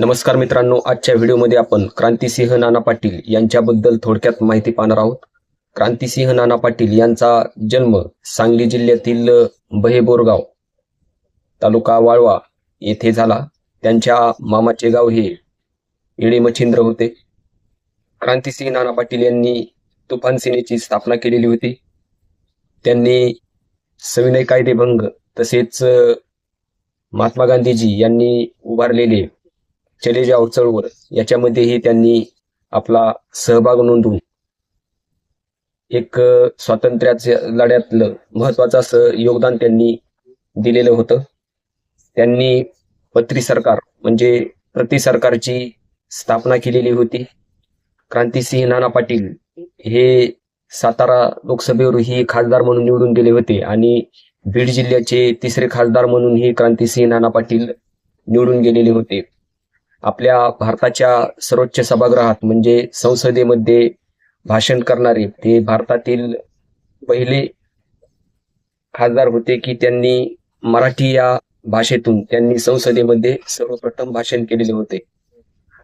नमस्कार मित्रांनो आजच्या व्हिडिओमध्ये आपण क्रांतिसिंह नाना पाटील यांच्याबद्दल थोडक्यात माहिती पाहणार आहोत. क्रांतिसिंह नाना पाटील यांचा जन्म सांगली जिल्ह्यातील बहे बोरगाव तालुका वाळवा येथे झाला. त्यांच्या मामाचे गाव हे येळे मच्छिंद्र होते. क्रांतिसिंह नाना पाटील यांनी तुफान सेनेची स्थापना केलेली होती. त्यांनी सविनय कायदेभंग तसेच महात्मा गांधीजी यांनी उभारलेले चले जाव चळवळ याच्यामध्येही त्यांनी आपला सहभाग नोंदवून एक स्वातंत्र्याच्या लढ्यातलं महत्वाचं असं योगदान त्यांनी दिलेलं होतं. त्यांनी पत्री सरकार म्हणजे प्रति सरकारची स्थापना केलेली होती. क्रांतिसिंह नाना पाटील हे सातारा लोकसभेवरही खासदार म्हणून निवडून गेले होते आणि बीड जिल्ह्याचे तिसरे खासदार म्हणूनही क्रांतीसिंह नाना पाटील निवडून गेलेले होते. आपल्या भारताच्या सर्वोच्च सभागृहात म्हणजे संसदेमध्ये भाषण करणारे ते भारतातील पहिले खासदार होते की त्यांनी मराठी या भाषेतून त्यांनी संसदेमध्ये सर्वप्रथम भाषण केलेले होते.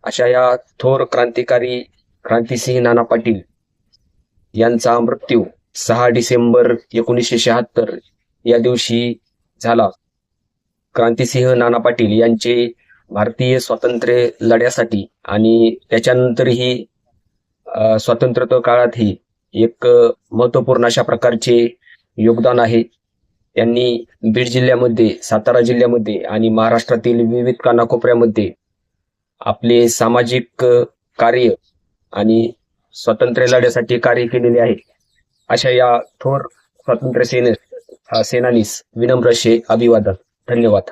अशा या थोर क्रांतिकारी क्रांतिसिंह नाना पाटील यांचा मृत्यू सहा डिसेंबर एकोणीसशे शहात्तर या दिवशी झाला. क्रांतिसिंह नाना पाटील यांचे भारतीय स्वातंत्र्य लढ्यासाठी आणि त्याच्यानंतरही अ, स्वातंत्र्य काळातही एक महत्त्वपूर्ण अशा प्रकारचे योगदान आहे. त्यांनी बीड जिल्ह्यामध्ये सातारा जिल्ह्यामध्ये आणि महाराष्ट्रातील विविध कानाकोपऱ्यामध्ये आपले सामाजिक कार्य आणि स्वातंत्र्य लढ्यासाठी कार्य केलेले आहे. अशा या थोर स्वातंत्र्य सेने सेनानीस विनम्र अभिवादन. धन्यवाद.